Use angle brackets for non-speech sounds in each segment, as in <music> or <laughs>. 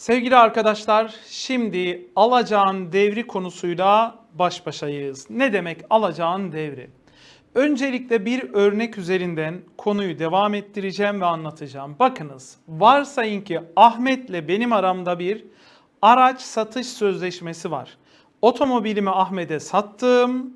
Sevgili arkadaşlar, şimdi alacağın devri konusuyla baş başayız. Ne demek alacağın devri? Öncelikle bir örnek üzerinden konuyu devam ettireceğim ve anlatacağım. Bakınız, varsayın ki Ahmet'le benim aramda bir araç satış sözleşmesi var. Otomobilimi Ahmet'e sattım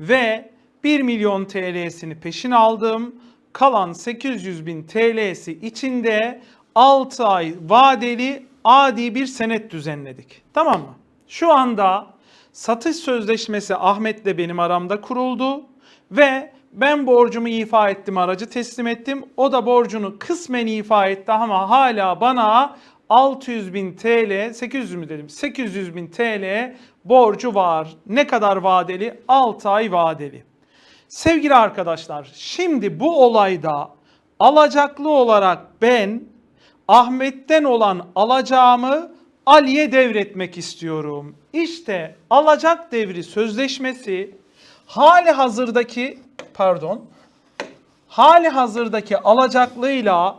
ve 1 milyon TL'sini peşin aldım. Kalan 800 bin TL'si içinde 6 ay vadeli adi bir senet düzenledik. Tamam mı? Şu anda satış sözleşmesi Ahmet'le benim aramda kuruldu ve ben borcumu ifa ettim, aracı teslim ettim. O da borcunu kısmen ifa etti ama hala bana 600 bin TL, 800 mü dedim? 800 bin TL borcu var. Ne kadar vadeli? 6 ay vadeli. Sevgili arkadaşlar, şimdi bu olayda alacaklı olarak ben Ahmet'ten olan alacağımı Ali'ye devretmek istiyorum. İşte alacak devri sözleşmesi hali hazırdaki pardon hali hazırdaki alacaklıyla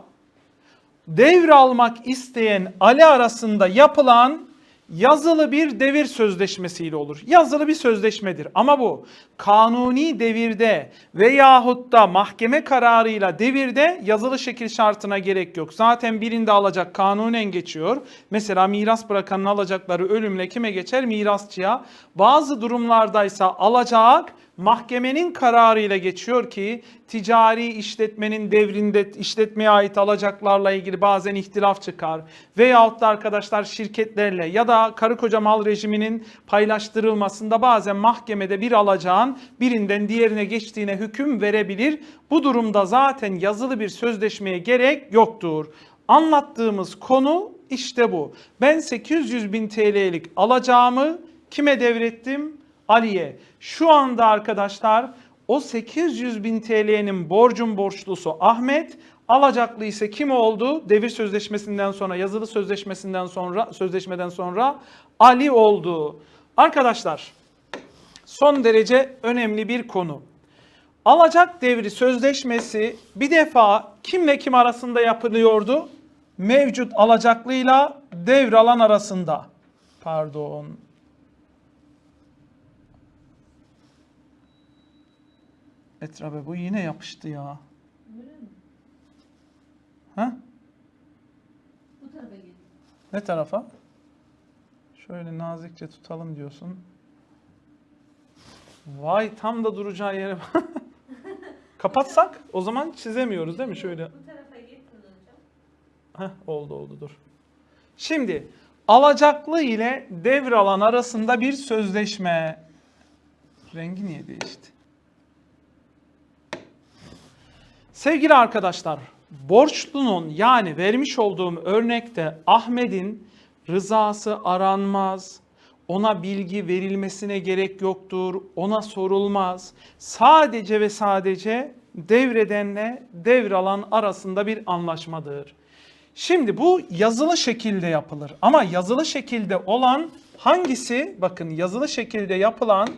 devralmak isteyen Ali arasında yapılan yazılı bir devir sözleşmesiyle olur. Yazılı bir sözleşmedir ama bu kanuni devirde veyahut da mahkeme kararıyla devirde yazılı şekil şartına gerek yok. Zaten birinde alacak kanunen geçiyor. Mesela miras bırakanın alacakları ölümle kime geçer? Mirasçıya. Bazı durumlardaysa alacak mahkemenin kararıyla geçiyor ki ticari işletmenin devrinde işletmeye ait alacaklarla ilgili bazen ihtilaf çıkar. Veyahut da arkadaşlar şirketlerle ya da karı koca mal rejiminin paylaştırılmasında bazen mahkemede bir alacağın birinden diğerine geçtiğine hüküm verebilir. Bu durumda zaten yazılı bir sözleşmeye gerek yoktur. Anlattığımız konu işte bu. Ben 800 bin TL'lik alacağımı kime devrettim? Ali'ye. Şu anda arkadaşlar o 800 bin TL'nin borcun borçlusu Ahmet, alacaklı ise kim oldu? Devir sözleşmesinden sonra, yazılı sözleşmesinden sonra, sözleşmeden sonra Ali oldu. Arkadaşlar, son derece önemli bir konu. Alacak devri sözleşmesi bir defa kimle kim arasında yapılıyordu? Mevcut alacaklıyla devralan arasında. Pardon. Etrabe bu yine yapıştı ya. Ha? Bu tarafa git. Ne tarafa? Şöyle nazikçe tutalım diyorsun. Vay tam da duracağı yere bak. <laughs> Kapatsak o zaman çizemiyoruz değil mi? Şöyle. Bu tarafa git hocam. Heh, oldu oldu dur. Şimdi alacaklı ile devralan arasında bir sözleşme. Rengi niye değişti? Sevgili arkadaşlar, borçlunun yani vermiş olduğum örnekte Ahmet'in rızası aranmaz, ona bilgi verilmesine gerek yoktur, ona sorulmaz. Sadece ve sadece devredenle devralan arasında bir anlaşmadır. Şimdi bu yazılı şekilde yapılır ama yazılı şekilde olan hangisi? Bakın yazılı şekilde yapılan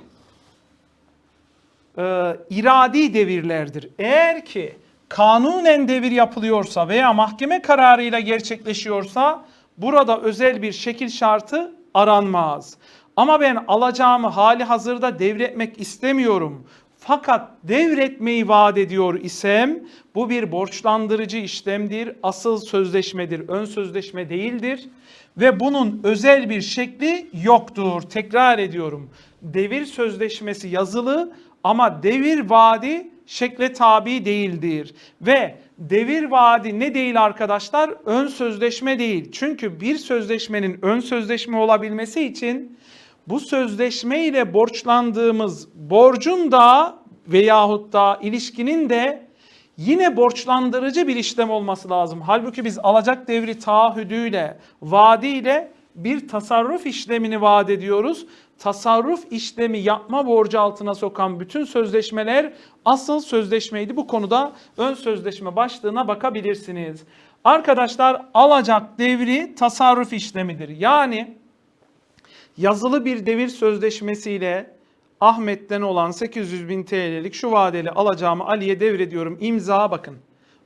e, iradi devirlerdir. Eğer ki kanunen devir yapılıyorsa veya mahkeme kararıyla gerçekleşiyorsa burada özel bir şekil şartı aranmaz. Ama ben alacağımı hali hazırda devretmek istemiyorum. Fakat devretmeyi vaat ediyor isem bu bir borçlandırıcı işlemdir, asıl sözleşmedir, ön sözleşme değildir ve bunun özel bir şekli yoktur. Tekrar ediyorum. Devir sözleşmesi yazılı ama devir vaadi şekle tabi değildir. Ve devir vaadi ne değil arkadaşlar? Ön sözleşme değil. Çünkü bir sözleşmenin ön sözleşme olabilmesi için bu sözleşme ile borçlandığımız borcun da veyahut da ilişkinin de yine borçlandırıcı bir işlem olması lazım. Halbuki biz alacak devri taahhüdüyle, vaadiyle bir tasarruf işlemini vaat ediyoruz. Tasarruf işlemi yapma borcu altına sokan bütün sözleşmeler asıl sözleşmeydi. Bu konuda ön sözleşme başlığına bakabilirsiniz. Arkadaşlar alacak devri tasarruf işlemidir. Yani yazılı bir devir sözleşmesiyle Ahmet'ten olan 800 bin TL'lik şu vadeli alacağımı Ali'ye devrediyorum. İmza bakın.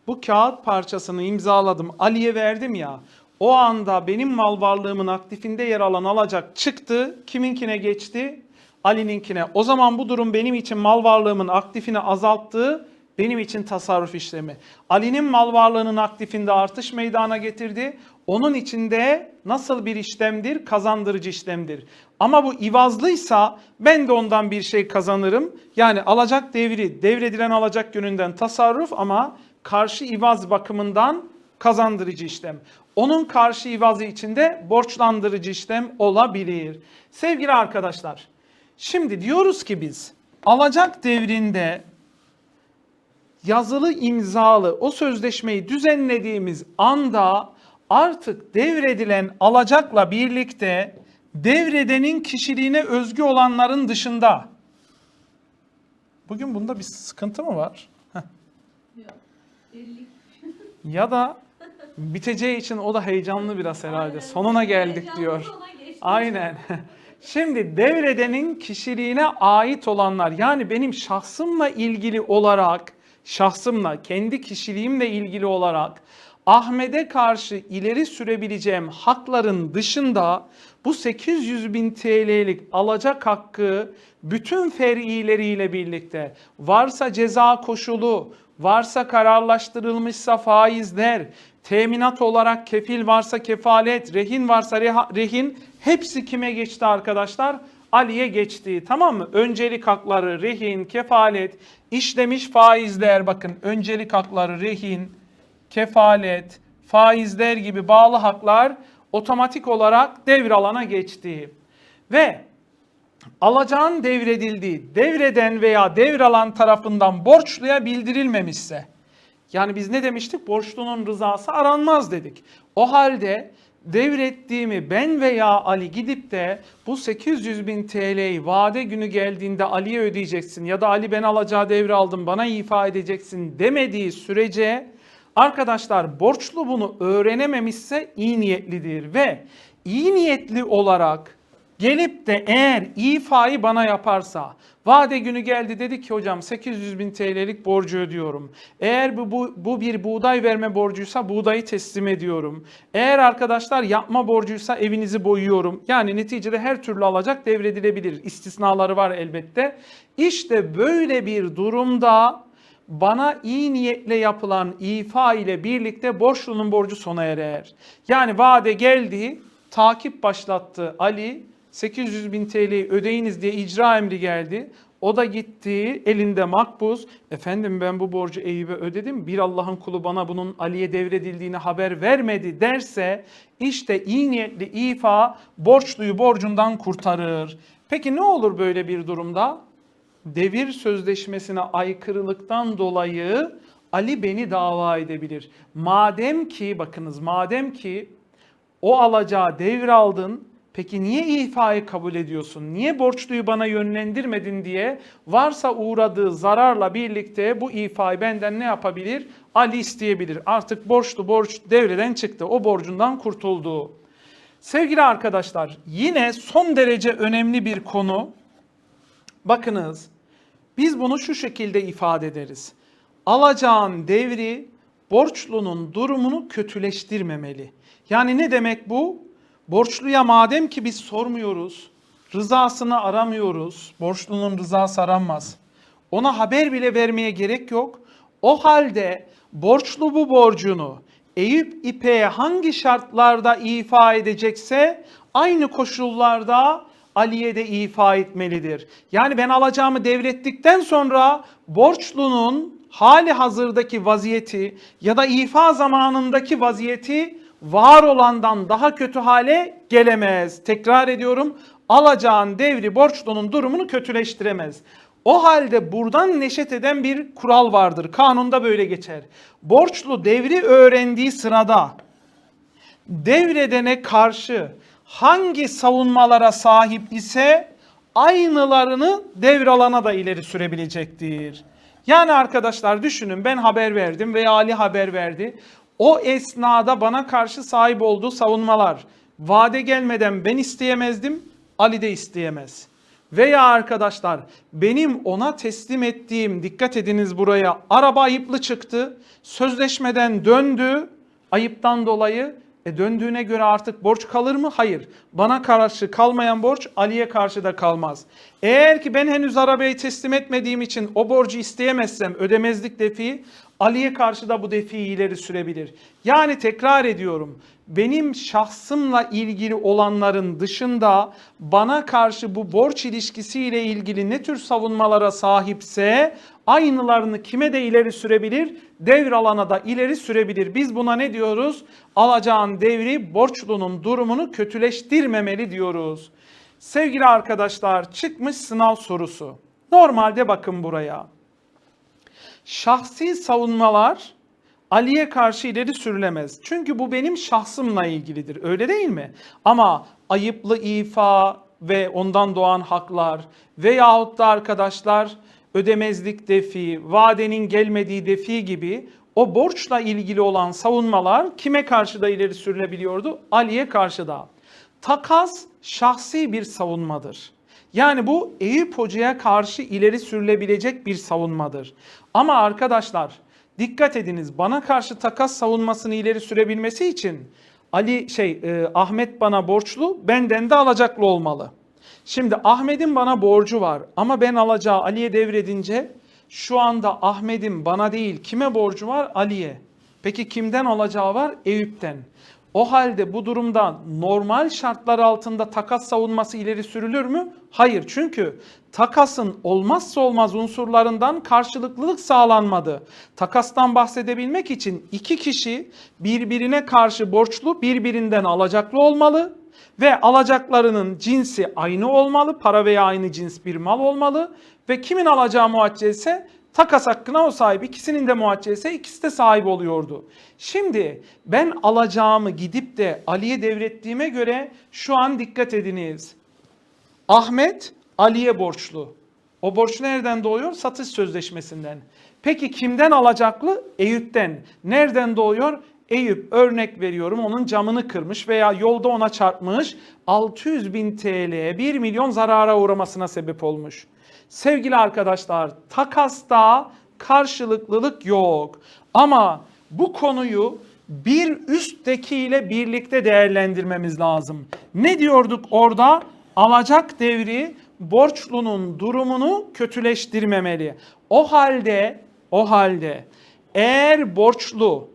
Bu kağıt parçasını imzaladım. Ali'ye verdim ya. O anda benim mal varlığımın aktifinde yer alan alacak çıktı. Kiminkine geçti? Ali'ninkine. O zaman bu durum benim için mal varlığımın aktifini azalttı. Benim için tasarruf işlemi. Ali'nin mal varlığının aktifinde artış meydana getirdi. Onun içinde nasıl bir işlemdir? Kazandırıcı işlemdir. Ama bu ivazlıysa ben de ondan bir şey kazanırım. Yani alacak devri, devredilen alacak yönünden tasarruf ama karşı ivaz bakımından kazandırıcı işlem. Onun karşı ivazı içinde borçlandırıcı işlem olabilir. Sevgili arkadaşlar, şimdi diyoruz ki biz alacak devrinde yazılı imzalı o sözleşmeyi düzenlediğimiz anda artık devredilen alacakla birlikte devredenin kişiliğine özgü olanların dışında Bugün bunda bir sıkıntı mı var? Heh. Ya da biteceği için o da heyecanlı biraz herhalde. Aynen. Sonuna geldik Heyecanlı diyor. geçtik. Aynen. <laughs> Şimdi devredenin kişiliğine ait olanlar yani benim şahsımla ilgili olarak, şahsımla, kendi kişiliğimle ilgili olarak Ahmet'e karşı ileri sürebileceğim hakların dışında bu 800 bin TL'lik alacak hakkı bütün fer'ileriyle birlikte varsa ceza koşulu, varsa kararlaştırılmışsa faizler, teminat olarak kefil varsa kefalet, rehin varsa reha- rehin hepsi kime geçti arkadaşlar? Ali'ye geçti. Tamam mı? Öncelik hakları rehin, kefalet, işlemiş faizler bakın öncelik hakları rehin, kefalet, faizler gibi bağlı haklar otomatik olarak devralana geçti. Ve alacağın devredildiği, devreden veya devralan tarafından borçluya bildirilmemişse, yani biz ne demiştik? Borçlunun rızası aranmaz dedik. O halde devrettiğimi ben veya Ali gidip de bu 800 bin TL'yi vade günü geldiğinde Ali'ye ödeyeceksin ya da Ali ben alacağı devri aldım bana ifa edeceksin demediği sürece arkadaşlar borçlu bunu öğrenememişse iyi niyetlidir ve iyi niyetli olarak gelip de eğer ifayı bana yaparsa vade günü geldi dedi ki hocam 800 bin TL'lik borcu ödüyorum. Eğer bu, bu, bu bir buğday verme borcuysa buğdayı teslim ediyorum. Eğer arkadaşlar yapma borcuysa evinizi boyuyorum. Yani neticede her türlü alacak devredilebilir. İstisnaları var elbette. İşte böyle bir durumda bana iyi niyetle yapılan ifa ile birlikte borçlunun borcu sona erer. Yani vade geldi, takip başlattı Ali, 800 bin TL'yi ödeyiniz diye icra emri geldi. O da gitti elinde makbuz. Efendim ben bu borcu Eyüp'e ödedim. Bir Allah'ın kulu bana bunun Ali'ye devredildiğini haber vermedi derse işte iyi niyetli ifa borçluyu borcundan kurtarır. Peki ne olur böyle bir durumda? devir sözleşmesine aykırılıktan dolayı Ali beni dava edebilir. Madem ki bakınız madem ki o alacağı devraldın peki niye ifayı kabul ediyorsun? Niye borçluyu bana yönlendirmedin diye varsa uğradığı zararla birlikte bu ifayı benden ne yapabilir? Ali isteyebilir. Artık borçlu borç devreden çıktı. O borcundan kurtuldu. Sevgili arkadaşlar yine son derece önemli bir konu. Bakınız biz bunu şu şekilde ifade ederiz. Alacağın devri borçlunun durumunu kötüleştirmemeli. Yani ne demek bu? Borçluya madem ki biz sormuyoruz, rızasını aramıyoruz, borçlunun rızası aranmaz. Ona haber bile vermeye gerek yok. O halde borçlu bu borcunu Eyüp İpek'e hangi şartlarda ifa edecekse aynı koşullarda Ali'ye de ifa etmelidir. Yani ben alacağımı devrettikten sonra borçlunun hali hazırdaki vaziyeti ya da ifa zamanındaki vaziyeti var olandan daha kötü hale gelemez. Tekrar ediyorum alacağın devri borçlunun durumunu kötüleştiremez. O halde buradan neşet eden bir kural vardır. Kanunda böyle geçer. Borçlu devri öğrendiği sırada devredene karşı hangi savunmalara sahip ise aynılarını devralana da ileri sürebilecektir. Yani arkadaşlar düşünün ben haber verdim veya Ali haber verdi. O esnada bana karşı sahip olduğu savunmalar vade gelmeden ben isteyemezdim, Ali de isteyemez. Veya arkadaşlar benim ona teslim ettiğim dikkat ediniz buraya araba ayıplı çıktı. Sözleşmeden döndü ayıptan dolayı E döndüğüne göre artık borç kalır mı? Hayır. Bana karşı kalmayan borç Ali'ye karşı da kalmaz. Eğer ki ben henüz arabayı teslim etmediğim için o borcu isteyemezsem ödemezlik defi Ali'ye karşı da bu defiyi ileri sürebilir. Yani tekrar ediyorum. Benim şahsımla ilgili olanların dışında bana karşı bu borç ilişkisiyle ilgili ne tür savunmalara sahipse aynılarını kime de ileri sürebilir? Devralana da ileri sürebilir. Biz buna ne diyoruz? Alacağın devri borçlunun durumunu kötüleştirmemeli diyoruz. Sevgili arkadaşlar çıkmış sınav sorusu. Normalde bakın buraya. Şahsi savunmalar Ali'ye karşı ileri sürülemez. Çünkü bu benim şahsımla ilgilidir. Öyle değil mi? Ama ayıplı ifa ve ondan doğan haklar veyahut da arkadaşlar ödemezlik defi, vadenin gelmediği defi gibi o borçla ilgili olan savunmalar kime karşı da ileri sürülebiliyordu? Ali'ye karşı da. Takas şahsi bir savunmadır. Yani bu Eyüp Hoca'ya karşı ileri sürülebilecek bir savunmadır. Ama arkadaşlar dikkat ediniz bana karşı takas savunmasını ileri sürebilmesi için Ali şey e, Ahmet bana borçlu benden de alacaklı olmalı. Şimdi Ahmet'in bana borcu var ama ben alacağı Ali'ye devredince şu anda Ahmet'in bana değil kime borcu var? Ali'ye. Peki kimden alacağı var? Eyüp'ten. O halde bu durumda normal şartlar altında takas savunması ileri sürülür mü? Hayır çünkü takasın olmazsa olmaz unsurlarından karşılıklılık sağlanmadı. Takastan bahsedebilmek için iki kişi birbirine karşı borçlu birbirinden alacaklı olmalı ve alacaklarının cinsi aynı olmalı. Para veya aynı cins bir mal olmalı ve kimin alacağı muaccelse takas hakkına o sahip. İkisinin de muaccelse ikisi de sahip oluyordu. Şimdi ben alacağımı gidip de Ali'ye devrettiğime göre şu an dikkat ediniz. Ahmet Ali'ye borçlu. O borç nereden doğuyor? Satış sözleşmesinden. Peki kimden alacaklı? Eyüp'ten. Nereden doğuyor? Eyüp örnek veriyorum onun camını kırmış veya yolda ona çarpmış 600 bin TL 1 milyon zarara uğramasına sebep olmuş. Sevgili arkadaşlar takasta karşılıklılık yok. Ama bu konuyu bir üsttekiyle birlikte değerlendirmemiz lazım. Ne diyorduk orada? Alacak devri borçlunun durumunu kötüleştirmemeli. O halde o halde eğer borçlu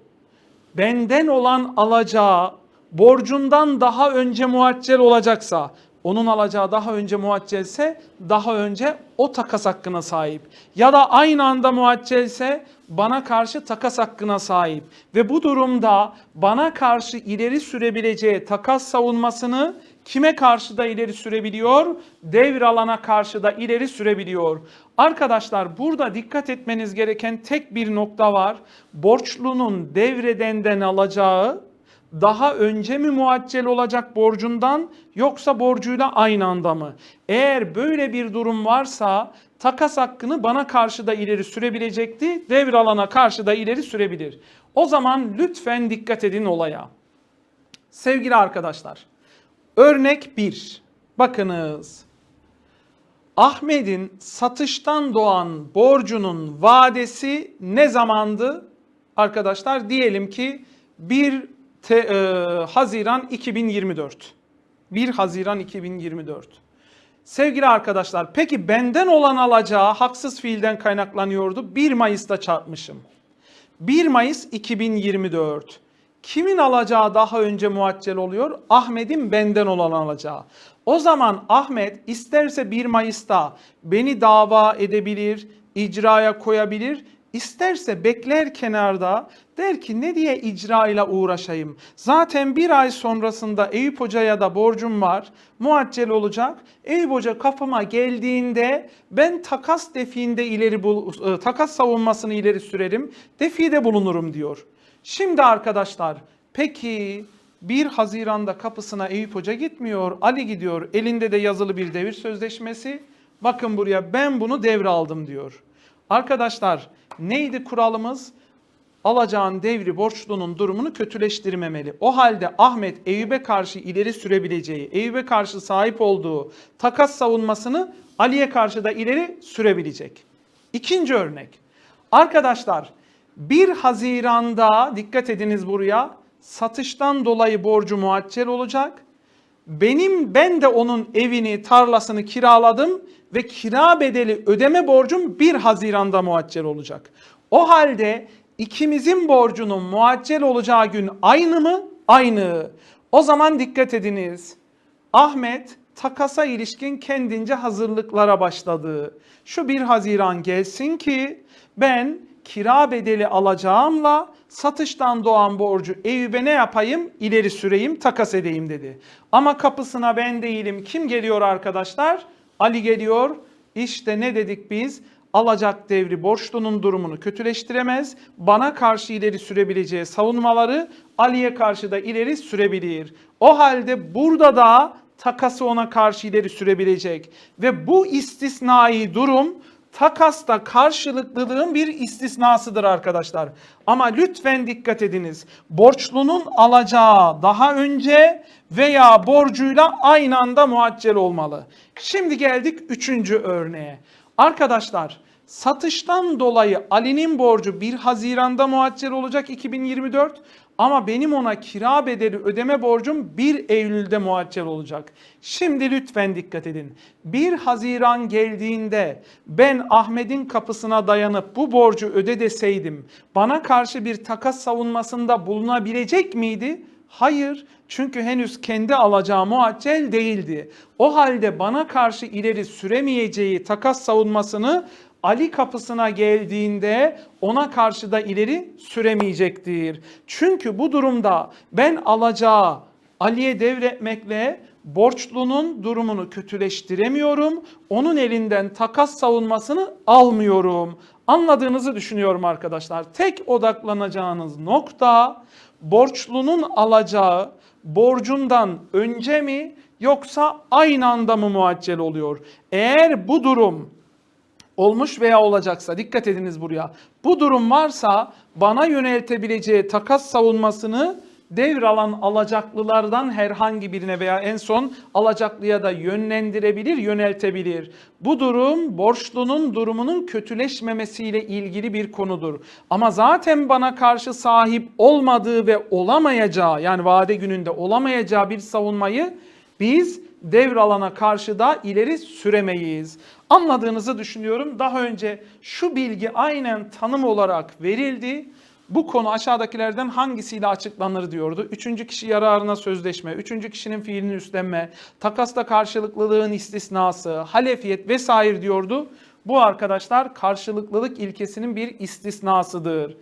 benden olan alacağı borcundan daha önce muaccel olacaksa, onun alacağı daha önce muaccelse daha önce o takas hakkına sahip. Ya da aynı anda muaccelse bana karşı takas hakkına sahip. Ve bu durumda bana karşı ileri sürebileceği takas savunmasını kime karşı da ileri sürebiliyor? Devralana karşı da ileri sürebiliyor. Arkadaşlar burada dikkat etmeniz gereken tek bir nokta var. Borçlunun devredenden alacağı daha önce mi muaccel olacak borcundan yoksa borcuyla aynı anda mı? Eğer böyle bir durum varsa takas hakkını bana karşı da ileri sürebilecekti, devralana karşı da ileri sürebilir. O zaman lütfen dikkat edin olaya. Sevgili arkadaşlar, örnek 1. Bakınız. Ahmet'in satıştan doğan borcunun vadesi ne zamandı? Arkadaşlar diyelim ki 1 te, e, Haziran 2024. 1 Haziran 2024. Sevgili arkadaşlar peki benden olan alacağı haksız fiilden kaynaklanıyordu. 1 Mayıs'ta çarpmışım. 1 Mayıs 2024. Kimin alacağı daha önce muaccel oluyor? Ahmet'in benden olan alacağı. O zaman Ahmet isterse 1 Mayıs'ta beni dava edebilir, icraya koyabilir, isterse bekler kenarda der ki ne diye icra ile uğraşayım. Zaten bir ay sonrasında Eyüp Hoca'ya da borcum var. Muaccel olacak. Eyüp Hoca kafama geldiğinde ben takas defiinde ileri bul, e, takas savunmasını ileri sürerim. Defide bulunurum diyor. Şimdi arkadaşlar peki 1 Haziran'da kapısına Eyüp Hoca gitmiyor. Ali gidiyor. Elinde de yazılı bir devir sözleşmesi. Bakın buraya ben bunu devraldım diyor. Arkadaşlar neydi kuralımız? Alacağın devri borçlunun durumunu kötüleştirmemeli. O halde Ahmet Eyüp'e karşı ileri sürebileceği, Eyüp'e karşı sahip olduğu takas savunmasını Ali'ye karşı da ileri sürebilecek. İkinci örnek. Arkadaşlar 1 Haziran'da dikkat ediniz buraya satıştan dolayı borcu muaccel olacak. Benim ben de onun evini, tarlasını kiraladım ve kira bedeli ödeme borcum 1 Haziran'da muaccel olacak. O halde ikimizin borcunun muaccel olacağı gün aynı mı? Aynı. O zaman dikkat ediniz. Ahmet takasa ilişkin kendince hazırlıklara başladı. Şu 1 Haziran gelsin ki ben kira bedeli alacağımla satıştan doğan borcu Eyüp'e ne yapayım? İleri süreyim, takas edeyim dedi. Ama kapısına ben değilim. Kim geliyor arkadaşlar? Ali geliyor. İşte ne dedik biz? Alacak devri borçlunun durumunu kötüleştiremez. Bana karşı ileri sürebileceği savunmaları Ali'ye karşı da ileri sürebilir. O halde burada da takası ona karşı ileri sürebilecek. Ve bu istisnai durum takasta karşılıklılığın bir istisnasıdır arkadaşlar. Ama lütfen dikkat ediniz. Borçlunun alacağı daha önce veya borcuyla aynı anda muaccel olmalı. Şimdi geldik üçüncü örneğe. Arkadaşlar satıştan dolayı Ali'nin borcu 1 Haziran'da muaccel olacak 2024 ama benim ona kira bedeli ödeme borcum 1 Eylül'de muaccel olacak. Şimdi lütfen dikkat edin. 1 Haziran geldiğinde ben Ahmet'in kapısına dayanıp bu borcu öde deseydim bana karşı bir takas savunmasında bulunabilecek miydi? Hayır. Çünkü henüz kendi alacağı muaccel değildi. O halde bana karşı ileri süremeyeceği takas savunmasını Ali kapısına geldiğinde ona karşı da ileri süremeyecektir. Çünkü bu durumda ben alacağı Ali'ye devretmekle borçlunun durumunu kötüleştiremiyorum. Onun elinden takas savunmasını almıyorum. Anladığınızı düşünüyorum arkadaşlar. Tek odaklanacağınız nokta borçlunun alacağı borcundan önce mi yoksa aynı anda mı muaccel oluyor? Eğer bu durum olmuş veya olacaksa dikkat ediniz buraya. Bu durum varsa bana yöneltebileceği takas savunmasını devralan alacaklılardan herhangi birine veya en son alacaklıya da yönlendirebilir, yöneltebilir. Bu durum borçlunun durumunun kötüleşmemesiyle ilgili bir konudur. Ama zaten bana karşı sahip olmadığı ve olamayacağı yani vade gününde olamayacağı bir savunmayı biz devralana karşı da ileri süremeyiz. Anladığınızı düşünüyorum. Daha önce şu bilgi aynen tanım olarak verildi. Bu konu aşağıdakilerden hangisiyle açıklanır diyordu. Üçüncü kişi yararına sözleşme, üçüncü kişinin fiilini üstlenme, takasla karşılıklılığın istisnası, halefiyet vesaire diyordu. Bu arkadaşlar karşılıklılık ilkesinin bir istisnasıdır.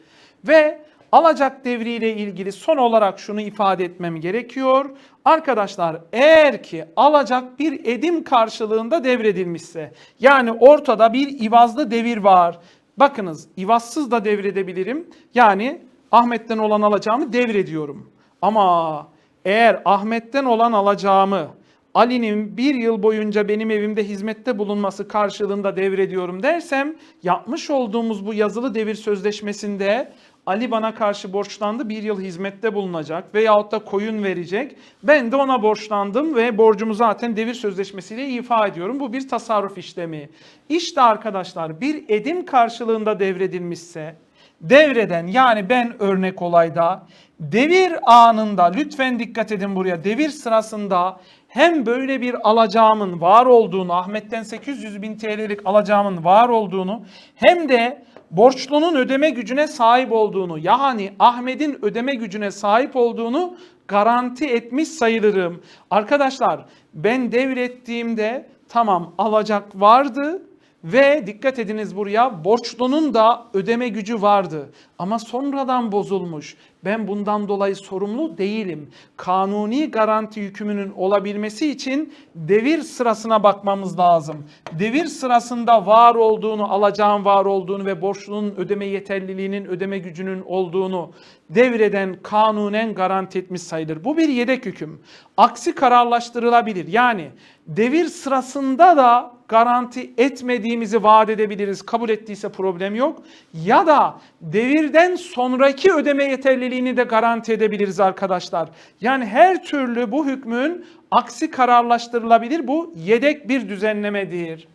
Ve alacak devriyle ilgili son olarak şunu ifade etmem gerekiyor. Arkadaşlar eğer ki alacak bir edim karşılığında devredilmişse yani ortada bir ivazlı devir var. Bakınız ivazsız da devredebilirim. Yani Ahmet'ten olan alacağımı devrediyorum. Ama eğer Ahmet'ten olan alacağımı Ali'nin bir yıl boyunca benim evimde hizmette bulunması karşılığında devrediyorum dersem yapmış olduğumuz bu yazılı devir sözleşmesinde Ali bana karşı borçlandı bir yıl hizmette bulunacak veyahut da koyun verecek. Ben de ona borçlandım ve borcumu zaten devir sözleşmesiyle ifa ediyorum. Bu bir tasarruf işlemi. İşte arkadaşlar bir edim karşılığında devredilmişse devreden yani ben örnek olayda devir anında lütfen dikkat edin buraya devir sırasında hem böyle bir alacağımın var olduğunu Ahmet'ten 800 bin TL'lik alacağımın var olduğunu hem de borçlunun ödeme gücüne sahip olduğunu yani Ahmet'in ödeme gücüne sahip olduğunu garanti etmiş sayılırım. Arkadaşlar ben devrettiğimde tamam alacak vardı ve dikkat ediniz buraya borçlunun da ödeme gücü vardı ama sonradan bozulmuş. Ben bundan dolayı sorumlu değilim. Kanuni garanti yükümünün olabilmesi için devir sırasına bakmamız lazım. Devir sırasında var olduğunu, alacağın var olduğunu ve borçlunun ödeme yeterliliğinin, ödeme gücünün olduğunu devreden kanunen garanti etmiş sayılır. Bu bir yedek hüküm. Aksi kararlaştırılabilir. Yani devir sırasında da garanti etmediğimizi vaat edebiliriz. Kabul ettiyse problem yok. Ya da devirden sonraki ödeme yeterliliğini de garanti edebiliriz arkadaşlar. Yani her türlü bu hükmün aksi kararlaştırılabilir. Bu yedek bir düzenlemedir.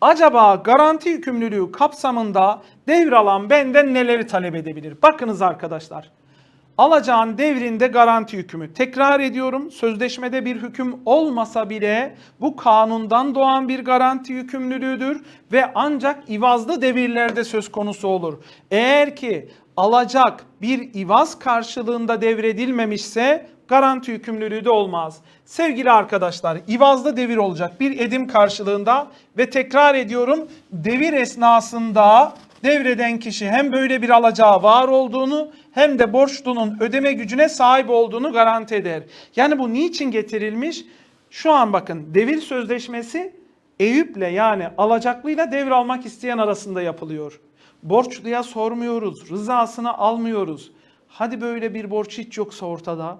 Acaba garanti yükümlülüğü kapsamında devralan benden neleri talep edebilir? Bakınız arkadaşlar. alacağın devrinde garanti hükmü. Tekrar ediyorum sözleşmede bir hüküm olmasa bile bu kanundan doğan bir garanti yükümlülüğüdür ve ancak ivazlı devirlerde söz konusu olur. Eğer ki alacak bir ivaz karşılığında devredilmemişse garanti yükümlülüğü de olmaz. Sevgili arkadaşlar, ivazlı devir olacak bir edim karşılığında ve tekrar ediyorum devir esnasında devreden kişi hem böyle bir alacağı var olduğunu hem de borçlunun ödeme gücüne sahip olduğunu garanti eder. Yani bu niçin getirilmiş? Şu an bakın devir sözleşmesi Eyüp'le yani alacaklıyla devralmak isteyen arasında yapılıyor. Borçluya sormuyoruz, rızasını almıyoruz. Hadi böyle bir borç hiç yoksa ortada.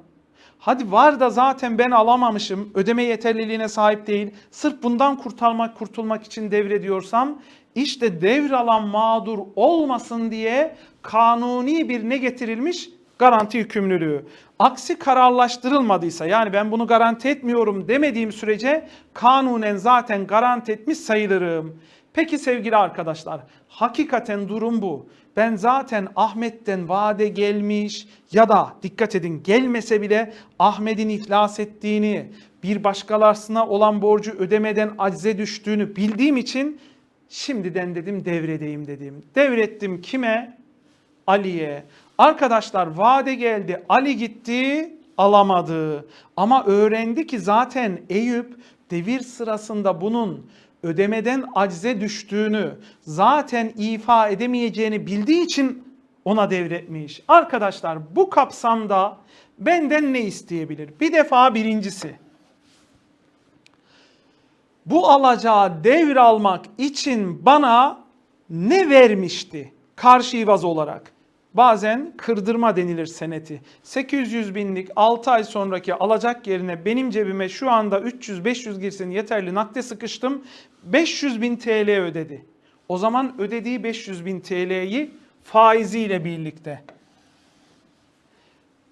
Hadi var da zaten ben alamamışım, ödeme yeterliliğine sahip değil. Sırf bundan kurtarmak, kurtulmak için devrediyorsam işte devralan mağdur olmasın diye kanuni bir ne getirilmiş? Garanti yükümlülüğü. Aksi kararlaştırılmadıysa yani ben bunu garanti etmiyorum demediğim sürece kanunen zaten garanti etmiş sayılırım. Peki sevgili arkadaşlar, hakikaten durum bu. Ben zaten Ahmet'ten vade gelmiş ya da dikkat edin gelmese bile Ahmet'in iflas ettiğini, bir başkalarına olan borcu ödemeden acize düştüğünü bildiğim için şimdiden dedim devredeyim dedim. Devrettim kime? Ali'ye. Arkadaşlar vade geldi. Ali gitti alamadı. Ama öğrendi ki zaten Eyüp devir sırasında bunun ödemeden acize düştüğünü, zaten ifa edemeyeceğini bildiği için ona devretmiş. Arkadaşlar bu kapsamda benden ne isteyebilir? Bir defa birincisi bu alacağı devralmak için bana ne vermişti karşı ivaz olarak? Bazen kırdırma denilir seneti. 800 binlik 6 ay sonraki alacak yerine benim cebime şu anda 300-500 girsin yeterli nakde sıkıştım. 500 bin TL ödedi. O zaman ödediği 500 bin TL'yi faiziyle birlikte.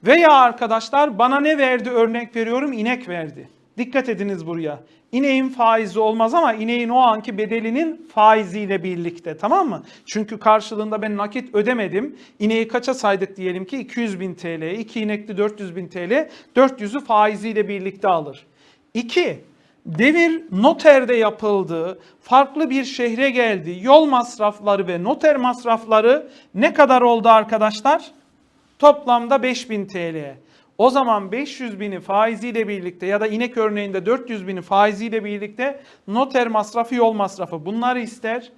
Veya arkadaşlar bana ne verdi örnek veriyorum inek verdi. Dikkat ediniz buraya. İneğin faizi olmaz ama ineğin o anki bedelinin faiziyle birlikte tamam mı? Çünkü karşılığında ben nakit ödemedim. İneği kaça saydık diyelim ki 200 bin TL, 2 inekli 400 bin TL, 400'ü faiziyle birlikte alır. 2. Devir noterde yapıldı, farklı bir şehre geldi. Yol masrafları ve noter masrafları ne kadar oldu arkadaşlar? Toplamda 5000 TL. O zaman 500 bini faiziyle birlikte ya da inek örneğinde 400 bini faiziyle birlikte noter masrafı, yol masrafı bunları ister.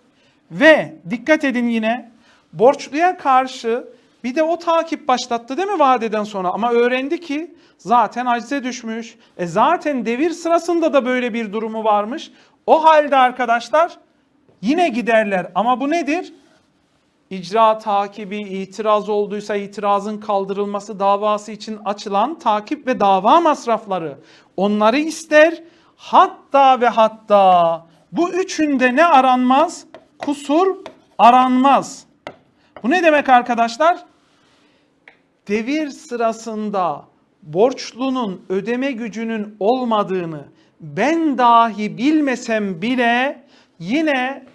Ve dikkat edin yine borçluya karşı bir de o takip başlattı değil mi vadeden sonra ama öğrendi ki zaten acize düşmüş. E zaten devir sırasında da böyle bir durumu varmış. O halde arkadaşlar yine giderler ama bu nedir? İcra takibi, itiraz olduysa itirazın kaldırılması davası için açılan takip ve dava masrafları. Onları ister. Hatta ve hatta bu üçünde ne aranmaz? Kusur aranmaz. Bu ne demek arkadaşlar? Devir sırasında borçlunun ödeme gücünün olmadığını ben dahi bilmesem bile yine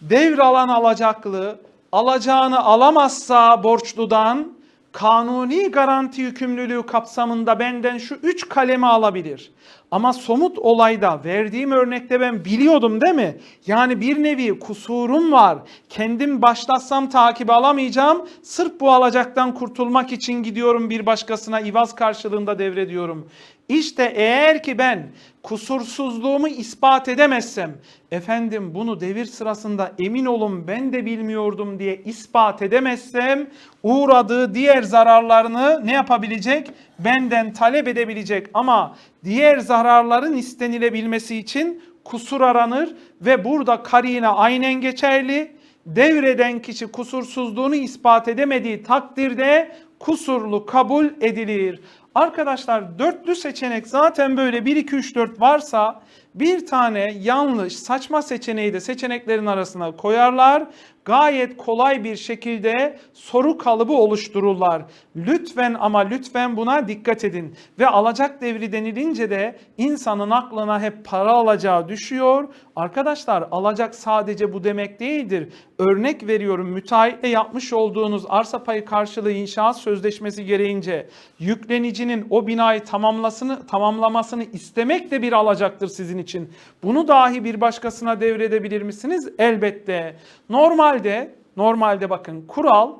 devralan alacaklı alacağını alamazsa borçludan kanuni garanti yükümlülüğü kapsamında benden şu üç kalemi alabilir. Ama somut olayda verdiğim örnekte ben biliyordum değil mi? Yani bir nevi kusurum var. Kendim başlatsam takibi alamayacağım. Sırf bu alacaktan kurtulmak için gidiyorum bir başkasına ivaz karşılığında devrediyorum. İşte eğer ki ben kusursuzluğumu ispat edemezsem, efendim bunu devir sırasında emin olun ben de bilmiyordum diye ispat edemezsem, uğradığı diğer zararlarını ne yapabilecek? Benden talep edebilecek ama diğer zararların istenilebilmesi için kusur aranır ve burada karine aynen geçerli. Devreden kişi kusursuzluğunu ispat edemediği takdirde kusurlu kabul edilir. Arkadaşlar dörtlü seçenek zaten böyle 1 2 3 4 varsa bir tane yanlış saçma seçeneği de seçeneklerin arasına koyarlar. Gayet kolay bir şekilde soru kalıbı oluştururlar. Lütfen ama lütfen buna dikkat edin. Ve alacak devri denilince de insanın aklına hep para alacağı düşüyor. Arkadaşlar alacak sadece bu demek değildir. Örnek veriyorum müteahhitle yapmış olduğunuz arsa payı karşılığı inşaat sözleşmesi gereğince yüklenicinin o binayı tamamlasını, tamamlamasını istemek de bir alacaktır sizin için. Bunu dahi bir başkasına devredebilir misiniz? Elbette. Normalde, normalde bakın kural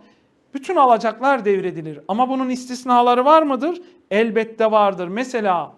bütün alacaklar devredilir. Ama bunun istisnaları var mıdır? Elbette vardır. Mesela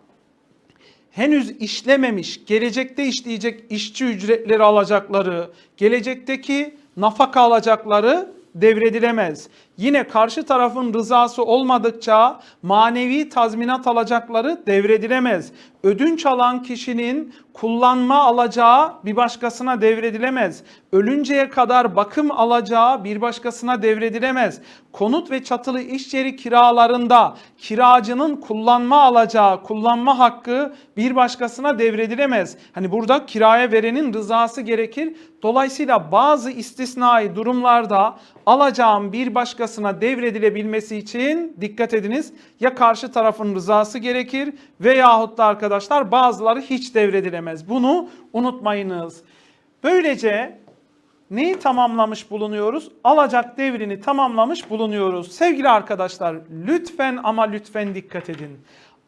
henüz işlememiş, gelecekte işleyecek işçi ücretleri alacakları, gelecekteki nafaka alacakları devredilemez. Yine karşı tarafın rızası olmadıkça manevi tazminat alacakları devredilemez. Ödünç alan kişinin kullanma alacağı bir başkasına devredilemez. Ölünceye kadar bakım alacağı bir başkasına devredilemez. Konut ve çatılı iş yeri kiralarında kiracının kullanma alacağı, kullanma hakkı bir başkasına devredilemez. Hani burada kiraya verenin rızası gerekir. Dolayısıyla bazı istisnai durumlarda alacağın bir başkasına devredilebilmesi için dikkat ediniz ya karşı tarafın rızası gerekir veyahut da arkadaşlar bazıları hiç devredilemez. Bunu unutmayınız. Böylece neyi tamamlamış bulunuyoruz? Alacak devrini tamamlamış bulunuyoruz. Sevgili arkadaşlar lütfen ama lütfen dikkat edin.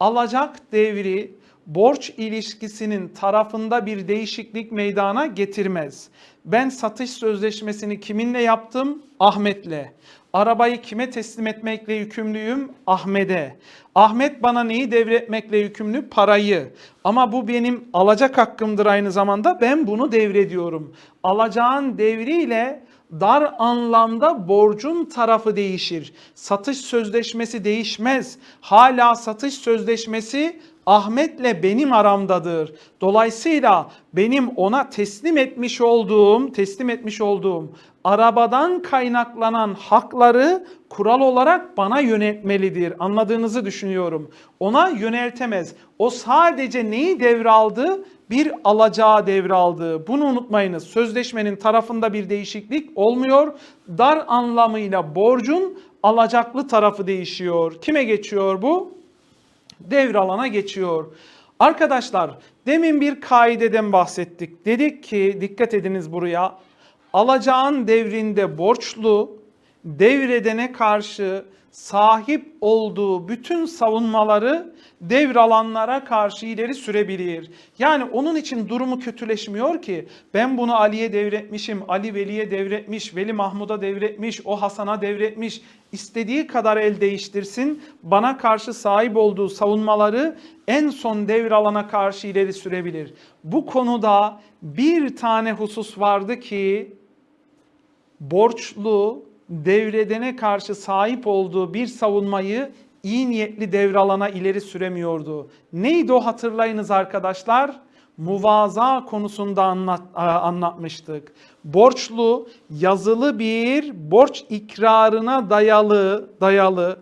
Alacak devri borç ilişkisinin tarafında bir değişiklik meydana getirmez. Ben satış sözleşmesini kiminle yaptım? Ahmet'le. Arabayı kime teslim etmekle yükümlüyüm? Ahmet'e. Ahmet bana neyi devretmekle yükümlü? Parayı. Ama bu benim alacak hakkımdır aynı zamanda. Ben bunu devrediyorum. Alacağın devriyle dar anlamda borcun tarafı değişir. Satış sözleşmesi değişmez. Hala satış sözleşmesi Ahmet'le benim aramdadır. Dolayısıyla benim ona teslim etmiş olduğum, teslim etmiş olduğum arabadan kaynaklanan hakları kural olarak bana yönetmelidir. Anladığınızı düşünüyorum. Ona yöneltemez. O sadece neyi devraldı? Bir alacağı devraldı. Bunu unutmayınız. Sözleşmenin tarafında bir değişiklik olmuyor. Dar anlamıyla borcun alacaklı tarafı değişiyor. Kime geçiyor bu? Devralana geçiyor. Arkadaşlar demin bir kaideden bahsettik. Dedik ki dikkat ediniz buraya. Alacağın devrinde borçlu devredene karşı sahip olduğu bütün savunmaları devralanlara karşı ileri sürebilir. Yani onun için durumu kötüleşmiyor ki ben bunu Ali'ye devretmişim, Ali Veli'ye devretmiş, Veli Mahmud'a devretmiş, o Hasan'a devretmiş. İstediği kadar el değiştirsin. Bana karşı sahip olduğu savunmaları en son devralana karşı ileri sürebilir. Bu konuda bir tane husus vardı ki borçlu devredene karşı sahip olduğu bir savunmayı iyi niyetli devralana ileri süremiyordu. Neydi o hatırlayınız arkadaşlar? Muvaza konusunda anlat, anlatmıştık. Borçlu yazılı bir borç ikrarına dayalı dayalı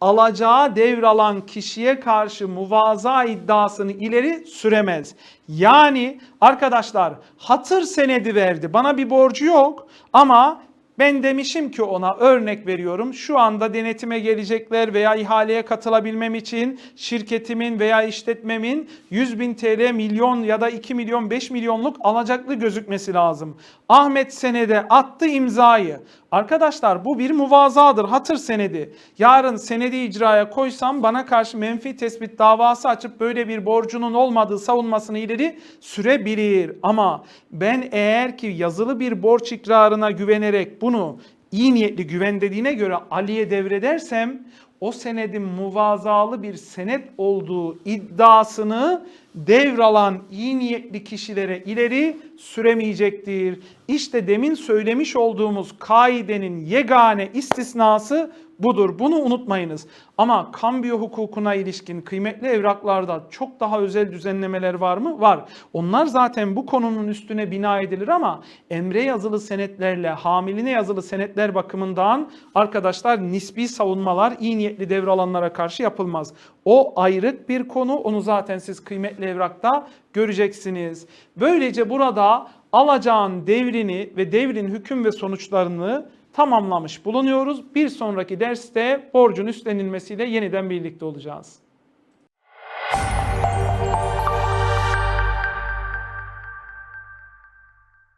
alacağı devralan kişiye karşı muvaza iddiasını ileri süremez. Yani arkadaşlar hatır senedi verdi. Bana bir borcu yok ama ben demişim ki ona örnek veriyorum şu anda denetime gelecekler veya ihaleye katılabilmem için şirketimin veya işletmemin 100 bin TL milyon ya da 2 milyon 5 milyonluk alacaklı gözükmesi lazım. Ahmet senede attı imzayı. Arkadaşlar bu bir muvazadır hatır senedi. Yarın senedi icraya koysam bana karşı menfi tespit davası açıp böyle bir borcunun olmadığı savunmasını ileri sürebilir. Ama ben eğer ki yazılı bir borç ikrarına güvenerek bunu iyi niyetli güven dediğine göre Ali'ye devredersem o senedin muvazalı bir senet olduğu iddiasını devralan iyi niyetli kişilere ileri süremeyecektir. İşte demin söylemiş olduğumuz kaidenin yegane istisnası budur. Bunu unutmayınız. Ama kambiyo hukukuna ilişkin kıymetli evraklarda çok daha özel düzenlemeler var mı? Var. Onlar zaten bu konunun üstüne bina edilir ama emre yazılı senetlerle hamiline yazılı senetler bakımından arkadaşlar nispi savunmalar iyi niyetli devralanlara karşı yapılmaz. O ayrık bir konu. Onu zaten siz kıymetli evrakta göreceksiniz. Böylece burada alacağın devrini ve devrin hüküm ve sonuçlarını tamamlamış bulunuyoruz. Bir sonraki derste borcun üstlenilmesiyle yeniden birlikte olacağız.